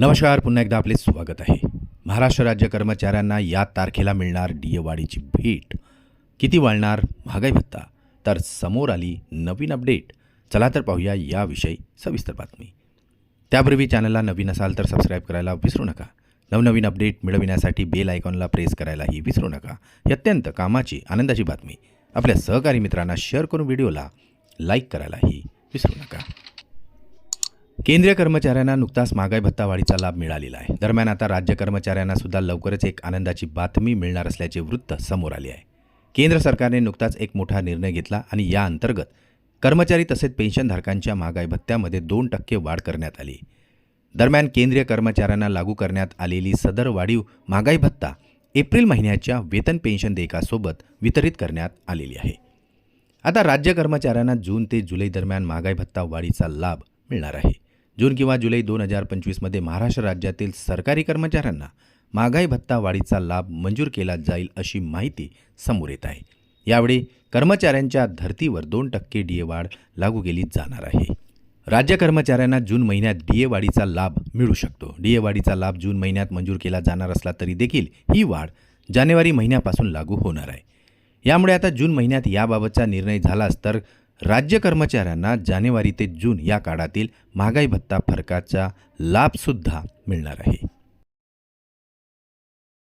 नमस्कार पुन्हा एकदा आपले स्वागत आहे. महाराष्ट्र राज्य कर्मचाऱ्यांना या तारखेला मिळणार डी वाढीची भेट. किती वाढणार महागाई भत्ता. तर समोर आली नवीन अपडेट. चला तर पाहूया याविषयी सविस्तर बातमी. त्यापूर्वी चॅनलला नवीन असाल तर सबस्क्राईब करायला विसरू नका. नवनवीन अपडेट मिळविण्यासाठी बेल आयकॉनला प्रेस करायलाही विसरू नका. ही अत्यंत कामाची आनंदाची बातमी. आपल्या सहकारी मित्रांना शेअर करून व्हिडिओला लाईक करायलाही विसरू नका. केंद्रीय कर्मचाऱ्यांना नुकताच महागाई भत्ता वाढीचा लाभ मिळालेला आहे. दरम्यान आता राज्य कर्मचाऱ्यांना सुद्धा लवकरच एक आनंदाची बातमी मिळणार असल्याचे वृत्त समोर आले आहे. केंद्र सरकारने नुकताच एक मोठा निर्णय घेतला आणि या अंतर्गत कर्मचारी तसेच पेन्शनधारकांच्या महागाई भत्त्यामध्ये दोन टक्के वाढ करण्यात आली. दरम्यान केंद्रीय कर्मचाऱ्यांना लागू करण्यात आलेली सदर वाढीव महागाई भत्ता एप्रिल महिन्याच्या वेतन पेन्शन देयकासोबत वितरित करण्यात आलेली आहे. आता राज्य कर्मचाऱ्यांना जून ते जुलै दरम्यान महागाई भत्ता वाढीचा लाभ मिळणार आहे. जून किंवा जुलै दोन हजार पंचवीसमध्ये महाराष्ट्र राज्यातील सरकारी कर्मचाऱ्यांना महागाई भत्ता वाढीचा लाभ मंजूर केला जाईल अशी माहिती समोर येत आहे. यावेळी कर्मचाऱ्यांच्या धर्तीवर दोन टक्के डी ए वाढ लागू केली जाणार आहे. राज्य कर्मचाऱ्यांना जून महिन्यात डी ए वाढीचा लाभ मिळू शकतो. डी ए वाढीचा लाभ जून महिन्यात मंजूर केला जाणार असला तरी देखील ही वाढ जानेवारी महिन्यापासून लागू होणार आहे. यामुळे आता जून महिन्यात याबाबतचा निर्णय झालाच तर राज्य कर्मचाऱ्यांना जानेवारी ते जून या काळातील महागाई भत्ता फरकाचा लाभसुद्धा मिळणार आहे.